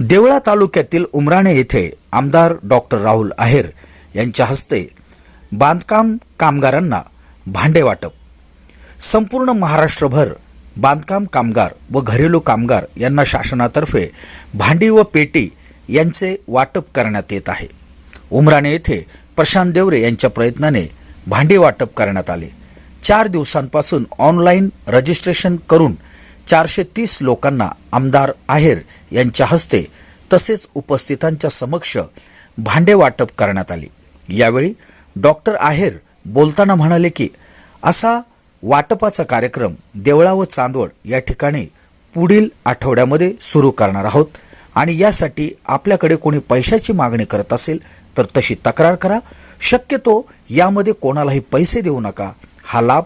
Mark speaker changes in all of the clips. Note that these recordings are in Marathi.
Speaker 1: देवळा तालुक्यातील उमराणे येथे आमदार डॉक्टर राहुल आहेर यांच्या हस्ते बांधकाम कामगारांना भांडे वाटप. संपूर्ण महाराष्ट्रभर बांधकाम कामगार व घरेलू कामगार यांना शासनातर्फे भांडी व पेटी यांचे वाटप करण्यात येत आहे. उमराणे येथे प्रशांत देवरे यांच्या प्रयत्नाने भांडी वाटप करण्यात आले. चार दिवसांपासून ऑनलाईन रजिस्ट्रेशन करून चारशे तीस लोकांना आमदार आहेर यांच्या हस्ते तसेच उपस्थितांच्या समक्ष भांडे वाटप करण्यात आले. यावेळी डॉक्टर आहेर बोलताना म्हणाले की असा वाटपाचा कार्यक्रम देवळा व चांदवड या ठिकाणी पुढील आठवड्यामध्ये सुरू करणार आहोत आणि यासाठी आपल्याकडे कोणी पैशाची मागणी करत असेल तर तशी तक्रार करा. शक्यतो यामध्ये कोणालाही पैसे देऊ नका. हा लाभ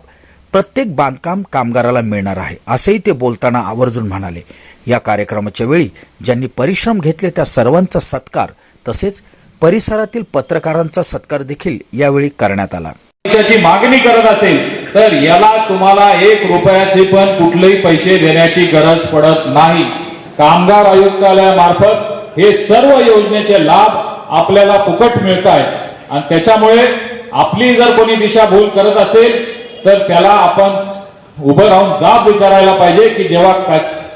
Speaker 1: प्रत्येक बांधकाम कामगाराला मिळणार आहे असेही ते बोलताना आवर्जून म्हणाले. या कार्यक्रमाच्या वेळी ज्यांनी परिश्रम घेतले त्या सर्वांचा सत्कार तसेच परिसरातील पत्रकारांचा सत्कार देखील यावेळी करण्यात आला.
Speaker 2: त्याची मागणी करत असेल तर याला तुम्हाला एक रुपयाचे पण कुठलेही पैसे देण्याची गरज पडत नाही. कामगार आयुक्तालयामार्फत हे सर्व योजनेचे लाभ आपल्याला फुकट मिळत आहेत आणि त्याच्यामुळे आपली जर कोणी दिशाभूल करत असेल तर त्याला आपण उभं राहून जाब विचारायला पाहिजे की जेव्हा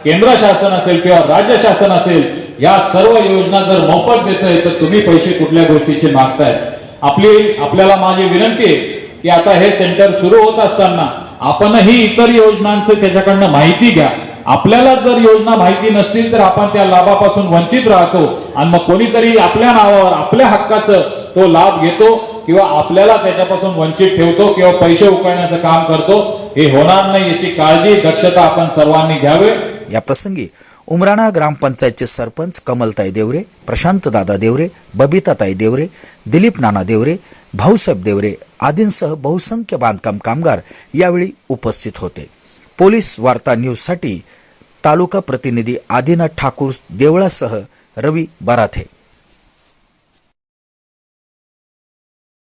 Speaker 2: केंद्र शासन असेल किंवा राज्य शासन असेल या सर्व योजना जर मोफत देतोय तर तुम्ही पैसे कुठल्या गोष्टीचे मागताय? आपली आपल्याला माझी विनंती आहे की आता हे सेंटर सुरू होत असताना आपणही इतर योजनांचं त्याच्याकडनं माहिती घ्या. आपल्याला जर योजना माहिती नसतील तर आपण त्या लाभापासून वंचित राहतो. आणि मग कोणीतरी आपल्या नावावर आपल्या हक्काचं तो लाभ घेतो. किंवा आपल्याला त्याच्यापासून वंचित ठेवतो किंवा पैसे उकळण्याचं काम करतो हे होणार नाही याची काळजी दक्षता आपण सर्वांनी घ्यावी.
Speaker 1: या प्रसंगी उमराणा ग्रामपंचायतचे सरपंच कमलताई देवरे प्रशांत दादा देवरे बबिताताई देवरे दिलीप नाना देवरे भाऊसाहेब देवरे आदींसह बहुसंख्य बांधकाम कामगार यावेळी उपस्थित होते. पोलीस वार्ता न्यूजसाठी तालुका प्रतिनिधी आदिनाथ ठाकूर देवळासह रवी बराथे.